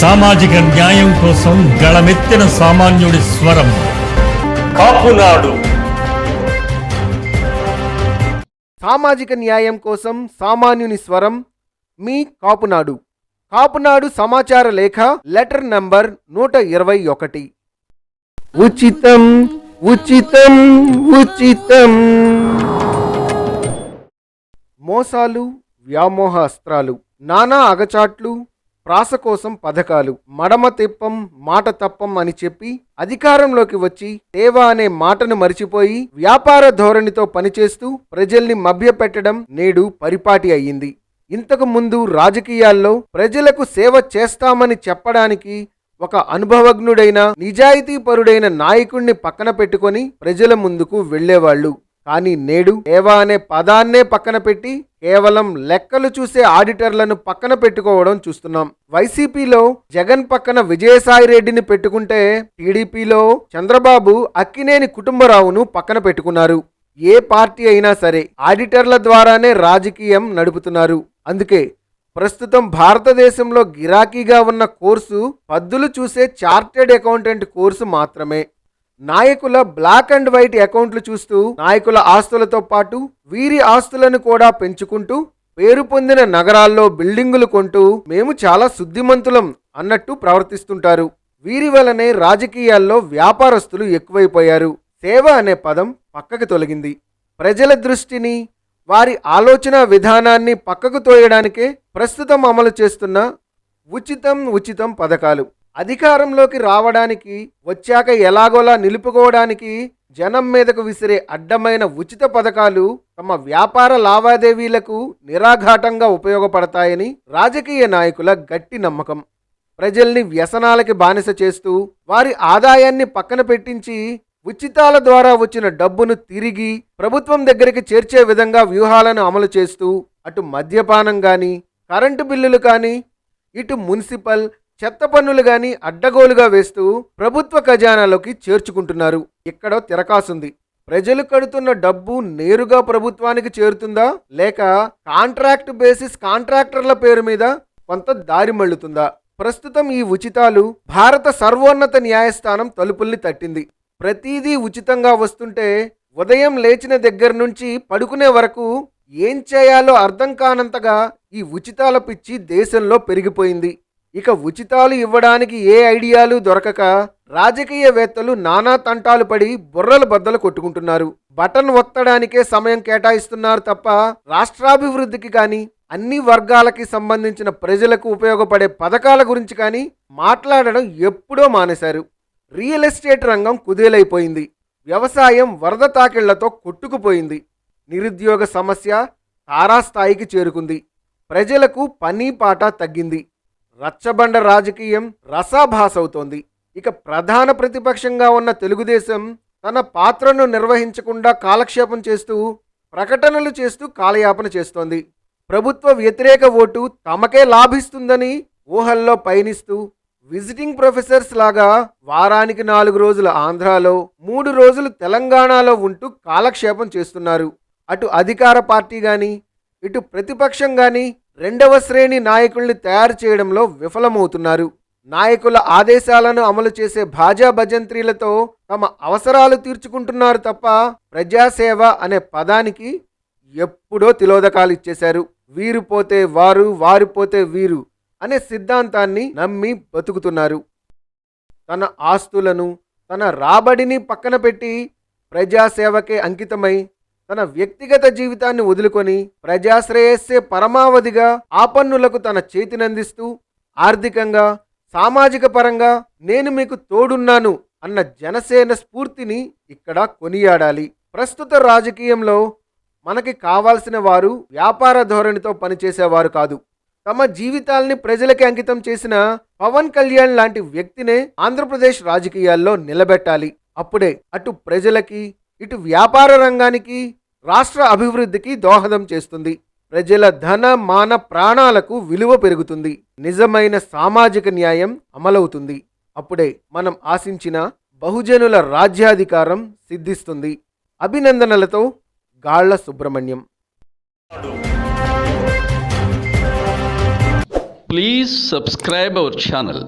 సామాజిక న్యాయం కోసం గళమెత్తిన సామాన్యుడి స్వరం. కాపునాడు సామాజిక న్యాయం కోసం సామాన్యుని స్వరం మీ కాపునాడు కాపునాడు సమాచార లేఖ లెటర్ నంబర్ నూట ఇరవై ఒకటి. ఉచితం ఉచితం ఉచితం. మోసాలు వ్యామోహ అస్త్రాలు నానా అగచాట్లు ప్రాస కోసం పథకాలు. మడమ తిప్పం మాట తప్పం అని చెప్పి అధికారంలోకి వచ్చి సేవ అనే మాటను మరిచిపోయి వ్యాపార ధోరణితో పనిచేస్తూ ప్రజల్ని మభ్యపెట్టడం నేడు పరిపాటి అయ్యింది. ఇంతకు ముందు రాజకీయాల్లో ప్రజలకు సేవ చేస్తామని చెప్పడానికి ఒక అనుభవజ్ఞుడైన నిజాయితీపరుడైన నాయకుణ్ణి పక్కన పెట్టుకొని ప్రజల ముందుకు వెళ్ళేవాళ్ళు. కానీ నేడు సేవ అనే పదాన్నే పక్కన పెట్టి కేవలం లెక్కలు చూసే ఆడిటర్లను పక్కన పెట్టుకోవడం చూస్తున్నాం. వైసీపీలో జగన్ పక్కన విజయసాయి రెడ్డిని పెట్టుకుంటే టీడీపీలో చంద్రబాబు అక్కినేని కుటుంబరావును పక్కన పెట్టుకున్నారు. ఏ పార్టీ అయినా సరే ఆడిటర్ల ద్వారానే రాజకీయం నడుపుతున్నారు. అందుకే ప్రస్తుతం భారతదేశంలో గిరాకీగా ఉన్న కోర్సు పద్దులు చూసే చార్టెడ్ అకౌంటెంట్ కోర్సు మాత్రమే. నాయకుల బ్లాక్ అండ్ వైట్ అకౌంట్లు చూస్తూ నాయకుల ఆస్తులతో పాటు వీరి ఆస్తులను కూడా పెంచుకుంటూ పేరు పొందిన నగరాల్లో బిల్డింగులు కొంటూ మేము చాలా శుద్ధిమంతులం అన్నట్టు ప్రవర్తిస్తుంటారు. వీరి వలనే రాజకీయాల్లో వ్యాపారస్తులు ఎక్కువైపోయారు. సేవ అనే పదం పక్కకు తొలగింది. ప్రజల దృష్టిని వారి ఆలోచన విధానాన్ని పక్కకు తోయడానికే ప్రస్తుతం అమలు చేస్తున్న ఉచితం ఉచితం పథకాలు. అధికారంలోకి రావడానికి వచ్చాక ఎలాగోలా నిలుపుకోవడానికి జనం మీదకు విసిరే అడ్డమైన ఉచిత పథకాలు తమ వ్యాపార లావాదేవీలకు నిరాఘాటంగా ఉపయోగపడతాయని రాజకీయ నాయకుల గట్టి నమ్మకం. ప్రజల్ని వ్యసనాలకి బానిస చేస్తూ వారి ఆదాయాన్ని పక్కన పెట్టించి ఉచితాల ద్వారా వచ్చిన డబ్బును తిరిగి ప్రభుత్వం దగ్గరికి చేర్చే విధంగా వ్యూహాలను అమలు చేస్తూ అటు మద్యపానం కానీ కరెంటు బిల్లులు కానీ ఇటు మున్సిపల్ చెత్త పన్నులు గాని అడ్డగోలుగా వేస్తూ ప్రభుత్వ ఖజానాలోకి చేర్చుకుంటున్నారు. ఇక్కడ తిరకాసుంది. ప్రజలు కడుతున్న డబ్బు నేరుగా ప్రభుత్వానికి చేరుతుందా? లేక కాంట్రాక్ట్ బేసిస్ కాంట్రాక్టర్ల పేరు మీద కొంత దారి మళ్ళుతుందా? ప్రస్తుతం ఈ ఉచితాలు భారత సర్వోన్నత న్యాయస్థానం తలుపుల్ని తట్టింది. ప్రతిదీ ఉచితంగా వస్తుంటే ఉదయం లేచిన దగ్గర నుంచి పడుకునే వరకు ఏం చేయాలో అర్థం కానంతగా ఈ ఉచితాల పిచ్చి దేశంలో పెరిగిపోయింది. ఇక ఉచితాలు ఇవ్వడానికి ఏ ఐడియాలు దొరకక రాజకీయవేత్తలు నానా తంటాలు పడి బుర్రలు బద్దలు కొట్టుకుంటున్నారు. బటన్ ఒత్తడానికే సమయం కేటాయిస్తున్నారు తప్ప రాష్ట్రాభివృద్ధికి కానీ అన్ని వర్గాలకి సంబంధించిన ప్రజలకు ఉపయోగపడే పథకాల గురించి కానీ మాట్లాడడం ఎప్పుడో మానేశారు. రియల్ ఎస్టేట్ రంగం కుదేలైపోయింది. వ్యవసాయం వరద తాకిళ్ళతో కొట్టుకుపోయింది. నిరుద్యోగ సమస్య తారాస్థాయికి చేరుకుంది. ప్రజలకు పని పాట తగ్గింది. రచ్చబండ రాజకీయం రసాభాసవుతోంది. ఇక ప్రధాన ప్రతిపక్షంగా ఉన్న తెలుగుదేశం తన పాత్రను నిర్వహించకుండా కాలక్షేపం చేస్తూ ప్రకటనలు చేస్తూ కాలయాపన చేస్తోంది. ప్రభుత్వ వ్యతిరేక ఓటు తమకే లాభిస్తుందని ఊహల్లో పయనిస్తూ విజిటింగ్ ప్రొఫెసర్స్ లాగా వారానికి నాలుగు రోజులు ఆంధ్రాలో మూడు రోజులు తెలంగాణలో ఉంటూ కాలక్షేపం చేస్తున్నారు. అటు అధికార పార్టీ కానీ ఇటు ప్రతిపక్షం కానీ రెండవ శ్రేణి నాయకుల్ని తయారు చేయడంలో విఫలమవుతున్నారు. నాయకుల ఆదేశాలను అమలు చేసే భాజా భజంత్రీలతో తమ అవసరాలు తీర్చుకుంటున్నారు తప్ప ప్రజాసేవ అనే పదానికి ఎప్పుడో తిలోదకాలు ఇచ్చేశారు వీరు పోతే వారు వారు పోతే వీరు అనే సిద్ధాంతాన్ని నమ్మి బతుకుతున్నారు. తన ఆస్తులను తన రాబడిని పక్కన పెట్టి ప్రజాసేవకే అంకితమై తన వ్యక్తిగత జీవితాన్ని వదులుకొని ప్రజాశ్రేయస్సే పరమావధిగా ఆపన్నులకు తన చేతినందిస్తూ ఆర్థికంగా సామాజిక పరంగా నేను మీకు తోడున్నాను అన్న జనసేన స్ఫూర్తిని ఇక్కడ కొనియాడాలి. ప్రస్తుత రాజకీయంలో మనకి కావాల్సిన వారు వ్యాపార ధోరణితో పనిచేసేవారు కాదు. తమ జీవితాల్ని ప్రజలకి అంకితం చేసిన పవన్ కళ్యాణ్ లాంటి వ్యక్తినే ఆంధ్రప్రదేశ్ రాజకీయాల్లో నిలబెట్టాలి. అప్పుడే అటు ప్రజలకి ఇటు వ్యాపార రంగానికి రాష్ట్ర అభివృద్ధికి దోహదం చేస్తుంది. ప్రజల ధన మాన ప్రాణాలకు విలువ పెరుగుతుంది. నిజమైన సామాజిక న్యాయం అమలవుతుంది. అప్పుడే మనం ఆశించిన బహుజనుల రాజ్యాధికారం సిద్ధిస్తుంది. అభినందనలతో గాళ్ళ Subrahmanyam. Please subscribe our channel